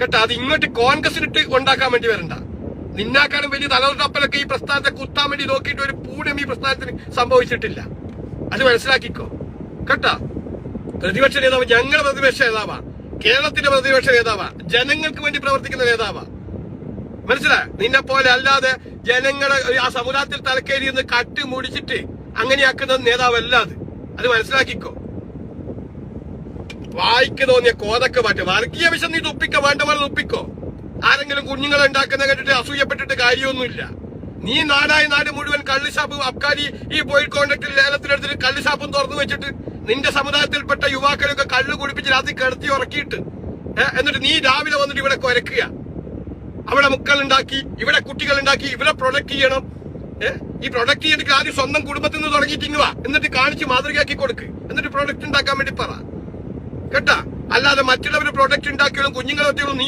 കേട്ടാ അത് ഇങ്ങോട്ട് കോൺഗ്രസിനിട്ട് ഉണ്ടാക്കാൻ വേണ്ടി വരണ്ട. നിന്നാക്കാനും വലിയ തലതൊട്ടപ്പലൊക്കെ ഈ പ്രസ്ഥാനത്തെ കുത്താൻ വേണ്ടി നോക്കിയിട്ട് ഒരു പൂരം ഈ പ്രസ്ഥാനത്തിന് സംഭവിച്ചിട്ടില്ല. അത് മനസ്സിലാക്കിക്കോ. കേട്ടാ? പ്രതിപക്ഷ നേതാവ് ഞങ്ങളുടെ പ്രതിപക്ഷ നേതാവാ. കേരളത്തിന്റെ പ്രതിപക്ഷ നേതാവാ. ജനങ്ങൾക്ക് വേണ്ടി പ്രവർത്തിക്കുന്ന നേതാവാ. മനസ്സിലായ നിന്നെ പോലെ അല്ലാതെ ജനങ്ങളെ ആ സമുദായത്തിൽ തലക്കേരി കട്ട് മുടിച്ചിട്ട് അങ്ങനെയാക്കുന്ന നേതാവല്ല അത്. അത് മനസ്സിലാക്കിക്കോ. വായിക്ക് തോന്നിയ കോതക്ക് മാറ്റും. വർഗീയ വിഷം നീ തുപ്പിക്കോ? വേണ്ട പോലെ തുപ്പിക്കോ? ആരെങ്കിലും കുഞ്ഞുങ്ങളെ ഉണ്ടാക്കുന്ന കേട്ടിട്ട് അസൂയപ്പെട്ടിട്ട് കാര്യമൊന്നുമില്ല. നീ നാടായ നാട് മുഴുവൻ കള്ളിഷാപ്പ് അബ്കാരി ഈ പോയി കോണ്ടക്ടിൽ ലേലത്തിനെടുത്തിട്ട് കള്ളിഷാപ്പും തുറന്നു വെച്ചിട്ട് നിന്റെ സമുദായത്തിൽപ്പെട്ട യുവാക്കളൊക്കെ കള്ളു കുടിപ്പിച്ച് രാത്രി കിടത്തി ഉറക്കിയിട്ട് എന്നിട്ട് നീ രാവിലെ വന്നിട്ട് ഇവിടെ കുരക്കുക. അവിടെ മുക്കൾ ഉണ്ടാക്കി ഇവിടെ കുട്ടികൾ ഉണ്ടാക്കി ഇവരെ പ്രൊഡക്ട് ചെയ്യണം. ഈ പ്രൊഡക്ട് ചെയ്തിട്ട് ആദ്യം സ്വന്തം കുടുംബത്തിൽ നിന്ന് തുടങ്ങിയിട്ട് ഇങ്ങുവാ എന്നിട്ട് കാണിച്ച് മാതൃകയാക്കി കൊടുക്ക്. എന്നിട്ട് പ്രൊഡക്റ്റ് ഉണ്ടാക്കാൻ വേണ്ടി പറ. കേട്ടാ? അല്ലാതെ മറ്റുള്ളവർ പ്രൊഡക്റ്റ് ഉണ്ടാക്കിയാലും കുഞ്ഞുങ്ങളെ